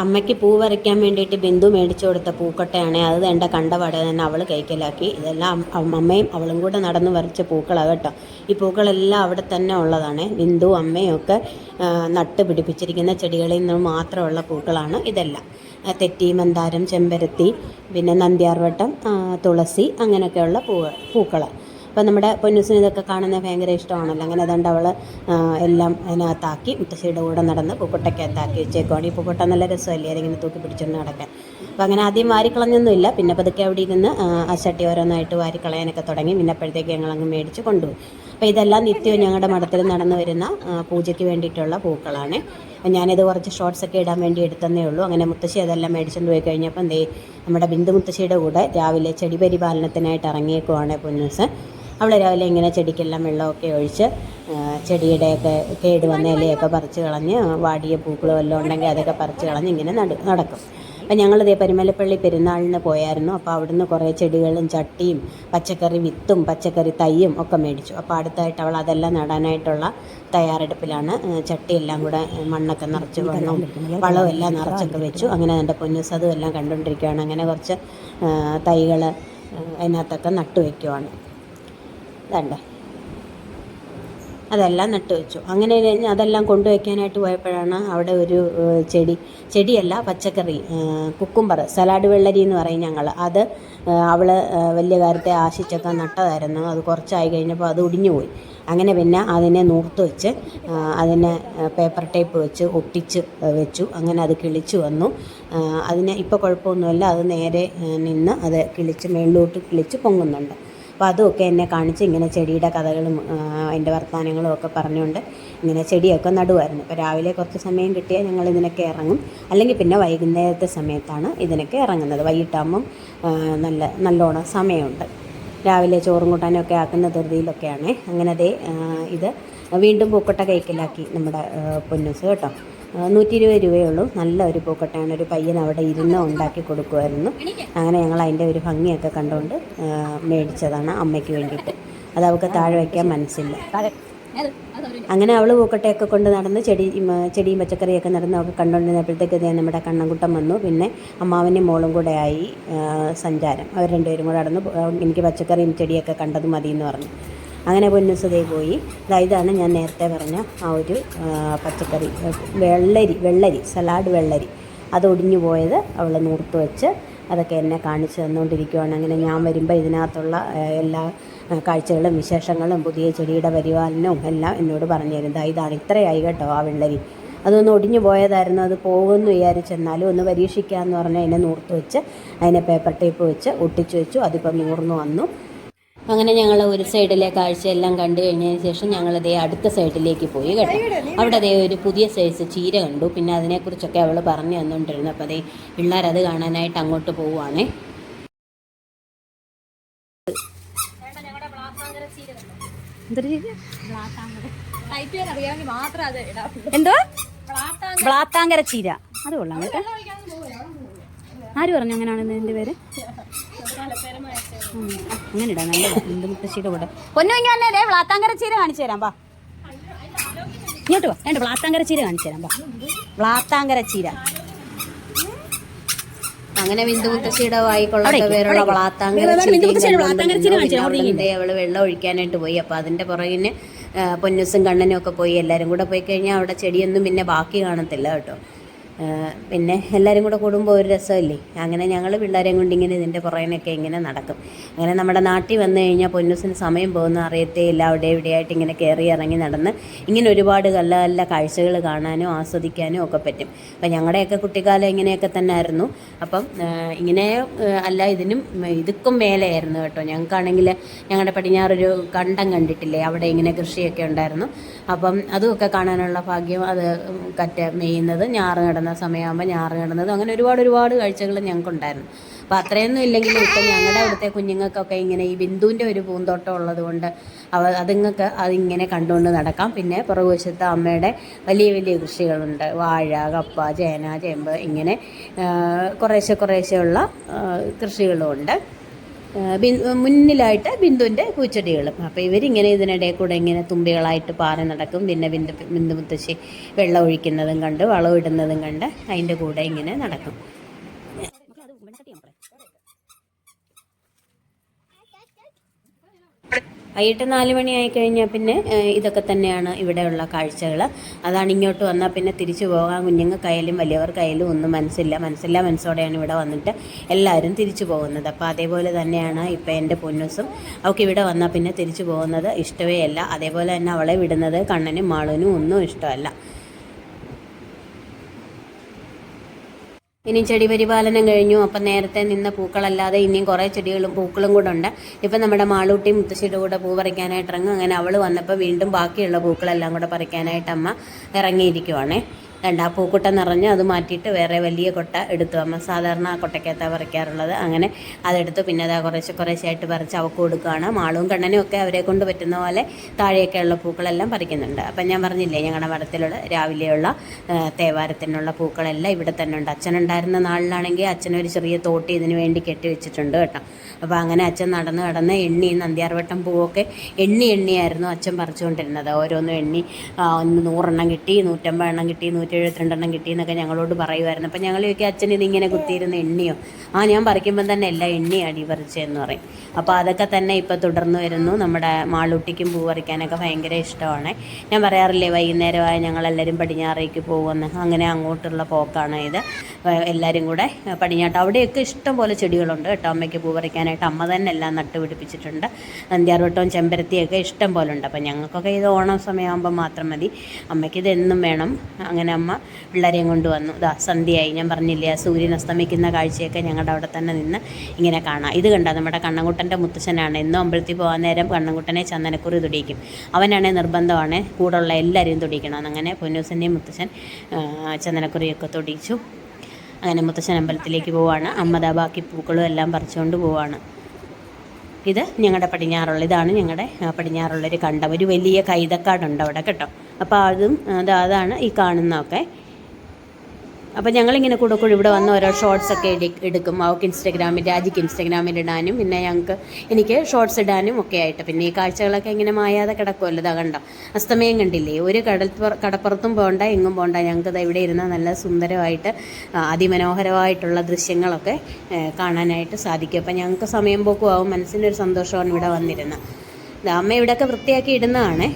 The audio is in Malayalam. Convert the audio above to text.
അമ്മയ്ക്ക് പൂ വരയ്ക്കാൻ വേണ്ടിയിട്ട് ബിന്ദു മേടിച്ചു കൊടുത്ത പൂക്കട്ടയാണ് അത് വേണ്ട കണ്ടപാടെ തന്നെ അവൾ കൈക്കലാക്കി. ഇതെല്ലാം അമ്മയും അവളും കൂടെ നടന്ന് വരച്ച പൂക്കളാണ് കേട്ടോ. ഈ പൂക്കളെല്ലാം അവിടെ തന്നെ ഉള്ളതാണ്. ബിന്ദു അമ്മയും ഒക്കെ നട്ട് പിടിപ്പിച്ചിരിക്കുന്ന ചെടികളിൽ നിന്ന് മാത്രമുള്ള പൂക്കളാണ് ഇതെല്ലാം. തെറ്റി മന്ദാരം ചെമ്പരത്തി പിന്നെ നന്ദ്യാർവട്ടം തുളസി അങ്ങനെയൊക്കെയുള്ള പൂവ് പൂക്കൾ അപ്പം നമ്മുടെ പൊന്നുസിന് ഇതൊക്കെ കാണുന്നത് ഭയങ്കര ഇഷ്ടമാണല്ലോ. അങ്ങനെ അതുകൊണ്ട് അവൾ എല്ലാം അതിനകത്താക്കി മുത്തശ്ശിയുടെ കൂടെ നടന്ന് പൂക്കൊട്ടയ്ക്കകത്താക്കി വെച്ചേക്കുവാണ്. ഈ പൂക്കൊട്ട നല്ല രസമല്ലേ? അതിങ്ങനെ തൂക്കി പിടിച്ചുകൊണ്ട് നടക്കാൻ. അപ്പോൾ അങ്ങനെ ആദ്യം വാരിക്കളഞ്ഞൊന്നുമില്ല. പിന്നെ പതുക്കെ അവിടെ ഇരുന്ന് ആ, ചട്ടി ഓരോന്നായിട്ട് വാരിക്കളയാനൊക്കെ തുടങ്ങി. പിന്നെ അപ്പോഴത്തേക്ക് ഞങ്ങളങ്ങ് മേടിച്ച് കൊണ്ടുപോയി. അപ്പോൾ ഇതെല്ലാം നിത്യവും ഞങ്ങളുടെ മഠത്തിൽ നടന്നു വരുന്ന പൂജയ്ക്ക് വേണ്ടിയിട്ടുള്ള പൂക്കളാണ്. ഞാനിത് കുറച്ച് ഷോർട്സ് ഒക്കെ ഇടാൻ വേണ്ടി എടുത്തന്നേ ഉള്ളൂ. അങ്ങനെ മുത്തശ്ശി അതെല്ലാം മേടിച്ചുകൊണ്ട് പോയി കഴിഞ്ഞപ്പോൾ എന്തേ നമ്മുടെ ബിന്ദു മുത്തശ്ശിയുടെ കൂടെ രാവിലെ ചെടി പരിപാലനത്തിനായിട്ട് ഇറങ്ങിയേക്കുവാണ് പൊന്നൂസ്. അവൾ രാവിലെ ഇങ്ങനെ ചെടിക്കെല്ലാം വെള്ളമൊക്കെ ഒഴിച്ച് ചെടിയുടെയൊക്കെ കേട് വന്ന ഇലയൊക്കെ പറിച്ച് കളഞ്ഞ് വാടിയ പൂക്കളും വല്ലതും ഉണ്ടെങ്കിൽ അതൊക്കെ പറിച്ച് കളഞ്ഞ് ഇങ്ങനെ നട നടക്കും. അപ്പം ഞങ്ങളിതേ പരിമലപ്പള്ളി പെരുന്നാളിന് പോയായിരുന്നു. അപ്പോൾ അവിടുന്ന് കുറേ ചെടികളും ചട്ടിയും പച്ചക്കറി വിത്തും പച്ചക്കറി തൈയും ഒക്കെ മേടിച്ചു. അപ്പോൾ അടുത്തായിട്ട് അവൾ അതെല്ലാം നടാനായിട്ടുള്ള തയ്യാറെടുപ്പിലാണ്. ചട്ടിയെല്ലാം കൂടെ മണ്ണൊക്കെ നിറച്ച് വെള്ളം വളവും എല്ലാം നിറച്ചൊക്കെ വെച്ചു. അങ്ങനെ എന്റെ പൊന്നുസതും എല്ലാം കണ്ടുകൊണ്ടിരിക്കുകയാണ്. അങ്ങനെ കുറച്ച് തൈകൾ അതിനകത്തൊക്കെ നട്ടു വയ്ക്കുവാണ്. ഇതണ്ടേ അതെല്ലാം നട്ടു വെച്ചു. അങ്ങനെ അതെല്ലാം കൊണ്ടുവയ്ക്കാനായിട്ട് പോയപ്പോഴാണ് അവിടെ ഒരു ചെടി ചെടിയല്ല പച്ചക്കറി കുക്കുംബർ സലാഡ് വെള്ളരി എന്ന് പറയും ഞങ്ങൾ അത് അവൾ വലിയ കാര്യത്തെ ആശിച്ചൊക്കെ നട്ടതായിരുന്നു. അത് കുറച്ചായി കഴിഞ്ഞപ്പോൾ അത് ഒടിഞ്ഞു പോയി അങ്ങനെ പിന്നെ അതിനെ നൂർത്ത് വെച്ച് അതിനെ പേപ്പർ ടേപ്പ് വെച്ച് ഒട്ടിച്ച് വെച്ചു. അങ്ങനെ അത് കിളിച്ചു വന്നു. അതിന് ഇപ്പോൾ കുഴപ്പമൊന്നുമില്ല. അത് നേരെ നിന്ന് അത് കിളിച്ച് മേളിലോട്ട് കിളിച്ച് പൊങ്ങുന്നുണ്ട്. അപ്പോൾ അതുമൊക്കെ എന്നെ കാണിച്ച് ഇങ്ങനെ ചെടിയുടെ കഥകളും അതിന്റെ വർത്തമാനങ്ങളും ഒക്കെ പറഞ്ഞുകൊണ്ട് ഇങ്ങനെ ചെടിയൊക്കെ നടുമായിരുന്നു അപ്പോൾ രാവിലെ കുറച്ച് സമയം കിട്ടിയാൽ ഞങ്ങൾ ഇതിനൊക്കെ ഇറങ്ങും. അല്ലെങ്കിൽ പിന്നെ വൈകുന്നേരത്തെ സമയത്താണ് ഇതിനൊക്കെ ഇറങ്ങുന്നത്. വൈകിട്ടാകുമ്പം നല്ല നല്ലോണം സമയമുണ്ട്. രാവിലെ ചോറും കൂട്ടാനൊക്കെ ആക്കുന്ന ധൃതിയിലൊക്കെയാണ്. അങ്ങനെ അതേ ഇത് വീണ്ടും പൂക്കൊട്ട കൈക്കലാക്കി നമ്മുടെ പൊന്നൂസ് കേട്ടോ. നൂറ്റി ഇരുപത് രൂപയേ ഉള്ളൂ നല്ല ഒരു പൂക്കട്ടയാണ്. ഒരു പയ്യൻ അവിടെ ഇരുന്ന് ഉണ്ടാക്കി കൊടുക്കുമായിരുന്നു. അങ്ങനെ ഞങ്ങൾ അതിന്റെ ഒരു ഭംഗിയൊക്കെ കണ്ടുകൊണ്ട് മേടിച്ചതാണ് അമ്മയ്ക്ക് വേണ്ടിയിട്ട്. അത് അവൾക്ക് താഴെ വയ്ക്കാൻ മനസ്സില്ല. അങ്ങനെ അവൾ പൂക്കട്ടയൊക്കെ കൊണ്ട് നടന്ന് ചെടി ചെടിയും പച്ചക്കറിയൊക്കെ നടന്ന് അവൾക്ക് കണ്ടുകൊണ്ടിരുന്നപ്പോഴത്തേക്ക് ഇതേ നമ്മുടെ കണ്ണൻകുട്ടം വന്നു. പിന്നെ അമ്മാവന്റെ മോളും കൂടെ ആയി സഞ്ചാരം. അവർ രണ്ടുപേരും കൂടെ നടന്ന് എനിക്ക് പച്ചക്കറിയും ചെടിയൊക്കെ കണ്ടത് മതി എന്ന് പറഞ്ഞു. അങ്ങനെ പൊന്നുസതയിൽ പോയി. ഇതാണ് ഞാൻ നേരത്തെ പറഞ്ഞ ആ ഒരു പച്ചക്കറി വെള്ളരി വെള്ളരി സലാഡ് വെള്ളരി. അത് ഒടിഞ്ഞു പോയത് അവൾ നൂർത്ത് വെച്ച് അതൊക്കെ എന്നെ കാണിച്ചു തന്നുകൊണ്ടിരിക്കുകയാണ് അങ്ങനെ ഞാൻ വരുമ്പോൾ ഇതിനകത്തുള്ള എല്ലാ കാഴ്ചകളും വിശേഷങ്ങളും പുതിയ ചെടിയുടെ പരിപാലനവും എല്ലാം എന്നോട് പറഞ്ഞു തരും. ദാ ഇതാണ് ഇത്രയായി കേട്ടോ ആ വെള്ളരി. അതൊന്ന് ഒടിഞ്ഞു പോയതായിരുന്നു അത് പോകുമെന്ന് വിചാരിച്ചെന്നാലും ഒന്ന് പരീക്ഷിക്കാമെന്ന് പറഞ്ഞാൽ അതിനെ നൂർത്ത് വെച്ച് അതിനെ പേപ്പർ ടേപ്പ് വെച്ച് ഒട്ടിച്ചു വെച്ചു. അതിപ്പം നൂർന്നു വന്നു. അങ്ങനെ ഞങ്ങൾ ഒരു സൈഡിലെ കാഴ്ചയെല്ലാം കണ്ടു കഴിഞ്ഞതിന് ശേഷം ഞങ്ങൾ ദേ അടുത്ത സൈഡിലേക്ക് പോയി കേട്ടോ. അവിടെ അതേ ഒരു പുതിയ സൈസ് ചീര കണ്ടു. പിന്നെ അതിനെക്കുറിച്ചൊക്കെ അവൾ പറഞ്ഞു തന്നുകൊണ്ടിരുന്നു അപ്പോൾ അതേ പിള്ളേർ അത് കാണാനായിട്ട് അങ്ങോട്ട് പോവുകയാണേ എന്തോ? ബ്ലാത്താങ്കര ചീര. അത് കൊള്ളാം കേട്ടോ. ആര് പറഞ്ഞു അങ്ങനെയാണെന്ന് എന്റെ പേര്. അങ്ങനെ ഇടാം നല്ല എന്ത് മുത്തശ്ശിയുടെ കൂടെ. പൊന്നു ഇങ്ങനെ വന്നേ വ്ളാത്താങ്കര ചീര കാണിച്ചു തരാം വാ. ഇങ്ങോട്ട് വാ. രണ്ട് വ്ളാത്താങ്കര ചീര കാണിച്ചു തരാം വാ. വ്ളാത്താങ്കര ചീര. അങ്ങനെ ബിന്ദു മുത്തശ്ശിയുടെ വായിക്കൊള്ളാത്ത പേരുള്ള അവിടേക്ക്. വേറെ ബിന്ദു മുത്തശ്ശിയുടെ ചീരയും വളാത്താങ്കര കാണിച്ചു തരാം. അവിടെ നിന്ന് അവൾ വെള്ളം ഒഴിക്കാനായിട്ട് പോയി. അപ്പൊ അതിന്റെ പുറകിന് പൊന്നുസും കണ്ണനും ഒക്കെ പോയി. എല്ലാരും കൂടെ പോയി കഴിഞ്ഞാൽ അവിടെ ചെടിയൊന്നും പിന്നെ ബാക്കി കാണത്തില്ല കേട്ടോ. പിന്നെ എല്ലാവരും കൂടെ കൂടുമ്പോൾ ഒരു രസമല്ലേ? അങ്ങനെ ഞങ്ങൾ പിള്ളേരെയും കൊണ്ട് ഇങ്ങനെ ഇതിന്റെ പുറകിനൊക്കെ ഇങ്ങനെ നടക്കും. അങ്ങനെ നമ്മുടെ നാട്ടിൽ വന്നു കഴിഞ്ഞാൽ പൊന്നൂസിന് സമയം പോകുന്ന അറിയത്തേ ഇല്ല. അവിടെ ഇവിടെയായിട്ട് ഇങ്ങനെ കയറി ഇറങ്ങി നടന്ന് ഇങ്ങനെ ഒരുപാട് നല്ല നല്ല കാഴ്ചകൾ കാണാനും ആസ്വദിക്കാനും ഒക്കെ പറ്റും. അപ്പം ഞങ്ങളുടെയൊക്കെ കുട്ടിക്കാലം ഇങ്ങനെയൊക്കെ തന്നെ ആയിരുന്നു അപ്പം ഇങ്ങനെ അല്ല ഇതിനും ഇതുക്കും മേലെയായിരുന്നു കേട്ടോ. ഞങ്ങൾക്കാണെങ്കിൽ ഞങ്ങളുടെ പടിഞ്ഞാറൊരു കണ്ടം കണ്ടിട്ടില്ലേ? അവിടെ ഇങ്ങനെ കൃഷിയൊക്കെ ഉണ്ടായിരുന്നു. അപ്പം അതുമൊക്കെ കാണാനുള്ള ഭാഗ്യം അത് കറ്റ മെയ്യുന്നത് ഞാറ് കിടന്ന സമയമാകുമ്പോൾ ഞാറ് കിടന്നത്. അങ്ങനെ ഒരുപാട് ഒരുപാട് കാഴ്ചകൾ ഞങ്ങൾക്കുണ്ടായിരുന്നു. അപ്പോൾ അത്രയൊന്നും ഇല്ലെങ്കിലും ഇപ്പം ഞങ്ങളുടെ അവിടുത്തെ കുഞ്ഞുങ്ങൾക്കൊക്കെ ഇങ്ങനെ ഈ ബിന്ദുവിന്റെ ഒരു പൂന്തോട്ടം ഉള്ളത് കൊണ്ട് അവ അതുങ്ങൾക്ക് അതിങ്ങനെ കണ്ടുകൊണ്ട് നടക്കാം. പിന്നെ പുറകുവശത്ത് അമ്മയുടെ വലിയ വലിയ കൃഷികളുണ്ട്. വാഴ കപ്പ ചേന ചേമ്പ് ഇങ്ങനെ ആ, കുറേശ്ശെ കുറേശ്ശെയുള്ള കൃഷികളുമുണ്ട് ആ, മുന്നിലായിട്ട് ബിന്ദുവിന്റെ പൂച്ചെടികളും. അപ്പോൾ ഇവരിങ്ങനെ ഇതിനിടയിൽ കൂടെ ഇങ്ങനെ തുമ്പികളായിട്ട് പാറി നടക്കും. പിന്നെ ബിന്ദു ബിന്ദു മുത്തശ്ശി വെള്ളം ഒഴിക്കുന്നതും കണ്ട് വളം ഇടുന്നതും കണ്ട് അതിന്റെ കൂടെ ഇങ്ങനെ നടക്കും. വൈകിട്ട് നാല് മണിയായി കഴിഞ്ഞാൽ പിന്നെ ഇതൊക്കെ തന്നെയാണ് ഇവിടെയുള്ള കാഴ്ചകൾ അതാണ് ഇങ്ങോട്ട് വന്നാൽ പിന്നെ തിരിച്ചു പോകാൻ കുഞ്ഞുങ്ങൾക്കായാലും വലിയവർക്കായാലും ഒന്നും മനസ്സില്ല. മനസ്സില്ല മനസ്സോടെയാണ് ഇവിടെ വന്നിട്ട് എല്ലാവരും തിരിച്ചു പോകുന്നത്. അപ്പോൾ അതേപോലെ തന്നെയാണ് ഇപ്പോൾ എന്റെ പൊന്നൂസും അവൾക്ക് ഇവിടെ വന്നാൽ പിന്നെ തിരിച്ചു പോകുന്നത്. ഇഷ്ടമേ അല്ല. അതേപോലെ തന്നെ അവളെ വിടുന്നത് കണ്ണനും മാളനും ഒന്നും ഇഷ്ടമല്ല. ഇനി ചെടി പരിപാലനം കഴിഞ്ഞു. അപ്പം നേരത്തെ നിന്ന പൂക്കളല്ലാതെ ഇനിയും കുറേ ചെടികളും പൂക്കളും കൂടെ ഉണ്ട്. ഇപ്പം നമ്മുടെ മാളൂട്ടി മുത്തശ്ശിയുടെ കൂടെ പൂ പറിക്കാനായിട്ട് ഇറങ്ങും. അങ്ങനെ അവൾ വന്നപ്പോൾ വീണ്ടും ബാക്കിയുള്ള പൂക്കളെല്ലാം കൂടെ പറിക്കാനായിട്ട് അമ്മ ഇറങ്ങിയിരിക്കുവാണേ. രണ്ട് ആ പൂക്കുട്ട നിറഞ്ഞ് അത് മാറ്റിയിട്ട് വേറെ വലിയ കൊട്ട എടുത്തു. അമ്മ സാധാരണ ആ കൊട്ടയ്ക്കകത്താണ് പറിക്കാറുള്ളത്. അങ്ങനെ അതെടുത്ത്. പിന്നെ അതാ കുറേശ്ശെ കുറേശ്ശായിട്ട് പറിച്ച് അവക്ക് കൊടുക്കുകയാണ്. മാളും കണ്ണനും ഒക്കെ അവരെ കൊണ്ട് പറ്റുന്ന പോലെ താഴെയൊക്കെയുള്ള പൂക്കളെല്ലാം പറിക്കുന്നുണ്ട്. അപ്പം ഞാൻ പറഞ്ഞില്ലേ ഞങ്ങളുടെ മഠത്തിലുള്ള രാവിലെയുള്ള തേവാരത്തിനുള്ള പൂക്കളെല്ലാം ഇവിടെ തന്നെ ഉണ്ട്. അച്ഛനുണ്ടായിരുന്ന നാളിലാണെങ്കിൽ അച്ഛനൊരു ചെറിയ തോട്ടി ഇതിന് വേണ്ടി കെട്ടി വെച്ചിട്ടുണ്ട് കേട്ടോ. അപ്പോൾ അങ്ങനെ അച്ഛൻ നടന്ന് കടന്ന് എണ്ണി നന്ദ്യാർവട്ടം പൂവൊക്കെ എണ്ണി എണ്ണിയായിരുന്നു അച്ഛൻ പറിച്ചുകൊണ്ടിരുന്നത്. ഓരോന്നും എണ്ണി ഒന്ന് നൂറെണ്ണം കിട്ടി നൂറ്റമ്പത് എണ്ണം കിട്ടി നൂറ്റി എഴുപത്തിരണ്ടെണ്ണം കിട്ടിയെന്നൊക്കെ ഞങ്ങളോട് പറയുമായിരുന്നു അപ്പം ഞങ്ങൾ ചോദിക്കുക അച്ഛൻ ഇതിങ്ങനെ കുത്തിയിരുന്ന എണ്ണിയോ? ആ ഞാൻ പറിക്കുമ്പം തന്നെ എല്ലാ എണ്ണി അടി പറിച്ചതെന്ന് പറയും. അപ്പോൾ അതൊക്കെ തന്നെ ഇപ്പോൾ തുടർന്ന് വരുന്നു. നമ്മുടെ മാളൂട്ടിക്കും പൂ പറിക്കാനൊക്കെ ഭയങ്കര ഇഷ്ടമാണ്. ഞാൻ പറയാറില്ലേ വൈകുന്നേരമായ ഞങ്ങളെല്ലാവരും പടിഞ്ഞാറേക്ക് പോകുമെന്ന് അങ്ങനെ അങ്ങോട്ടുള്ള പോക്കാണ് ഇത്. എല്ലാവരും കൂടെ പടിഞ്ഞാട്ടം. അവിടെയൊക്കെ ഇഷ്ടം പോലെ ചെടികളുണ്ട് കേട്ടോ അമ്മയ്ക്ക് പൂ പറിക്കാനായിട്ട് അമ്മ തന്നെ എല്ലാം നട്ടുപിടിപ്പിച്ചിട്ടുണ്ട് അന്ത്യാർവട്ടവും ചെമ്പരത്തിയൊക്കെ ഇഷ്ടം പോലെ ഉണ്ട്. അപ്പം ഞങ്ങൾക്കൊക്കെ ഇത് ഓണം സമയമാകുമ്പോൾ മാത്രം മതി. അമ്മയ്ക്ക് ഇതെന്നും വേണം. അങ്ങനെ അമ്മ പിള്ളേരെയും കൊണ്ടുവന്നു. ഇതാ സന്ധ്യയായി. ഞാൻ പറഞ്ഞില്ലേ ആ സൂര്യൻ അസ്തമിക്കുന്ന കാഴ്ചയൊക്കെ ഞങ്ങളുടെ അവിടെ തന്നെ നിന്ന് ഇങ്ങനെ കാണാം. ഇത് കണ്ട? നമ്മുടെ കണ്ണൻകുട്ടന്റെ മുത്തച്ഛനാണ്. എന്നും അമ്പലത്തിൽ പോകാൻ നേരം കണ്ണൻകുട്ടനെ ചന്ദനക്കുറി തുടിക്കും അവനാണെങ്കിൽ നിർബന്ധമാണ് കൂടുള്ള എല്ലാവരെയും തുടിക്കണം. അങ്ങനെ പൊന്നൂസിന്റെയും മുത്തച്ഛൻ ചന്ദനക്കുറിയൊക്കെ തുടിച്ചു. അങ്ങനെ മുത്തച്ഛൻ അമ്പലത്തിലേക്ക് പോവാണ്. അമ്മദാ ബാക്കി പൂക്കളും എല്ലാം പറിച്ചുകൊണ്ട് പോവാണ്. ഇത് ഞങ്ങളുടെ പടിഞ്ഞാറുള്ള ഇതാണ് ഞങ്ങളുടെ പടിഞ്ഞാറുള്ളൊരു കണ്ടം. ഒരു വലിയ കൈതക്കാടുണ്ട് അവിടെ കേട്ടോ. അപ്പോൾ അതും അതാണ് ഈ കാണുന്നതൊക്കെ. അപ്പോൾ ഞങ്ങളിങ്ങനെ കൂടെ കൂടെ ഇവിടെ വന്ന് ഓരോ ഷോർട്സൊക്കെ എടി എടുക്കും. അവൾക്ക് ഇൻസ്റ്റഗ്രാമിൽ രാജിക്ക് ഇൻസ്റ്റഗ്രാമിൽ ഇടാനും പിന്നെ ഞങ്ങൾക്ക് എനിക്ക് ഷോർട്സ് ഇടാനും ഒക്കെ ആയിട്ട്. പിന്നെ ഈ കാഴ്ചകളൊക്കെ ഇങ്ങനെ മായാതെ കിടക്കുമല്ലോ ഇതാ കണ്ടോ? അസ്തമയം കണ്ടില്ലേ? ഒരു കടൽ കടപ്പുറത്തും പോകണ്ട എങ്ങും പോകണ്ട ഞങ്ങൾക്ക് ദാ ഇവിടെ ഇരുന്ന നല്ല സുന്ദരമായിട്ട് അതിമനോഹരമായിട്ടുള്ള ദൃശ്യങ്ങളൊക്കെ കാണാനായിട്ട് സാധിക്കും. അപ്പം ഞങ്ങൾക്ക് സമയം പോക്കും ആവും മനസ്സിനൊരു സന്തോഷമാണ് ഇവിടെ വന്നിരുന്നത് അമ്മ ഇവിടെയൊക്കെ വൃത്തിയാക്കി ഇടുന്നതാണേ.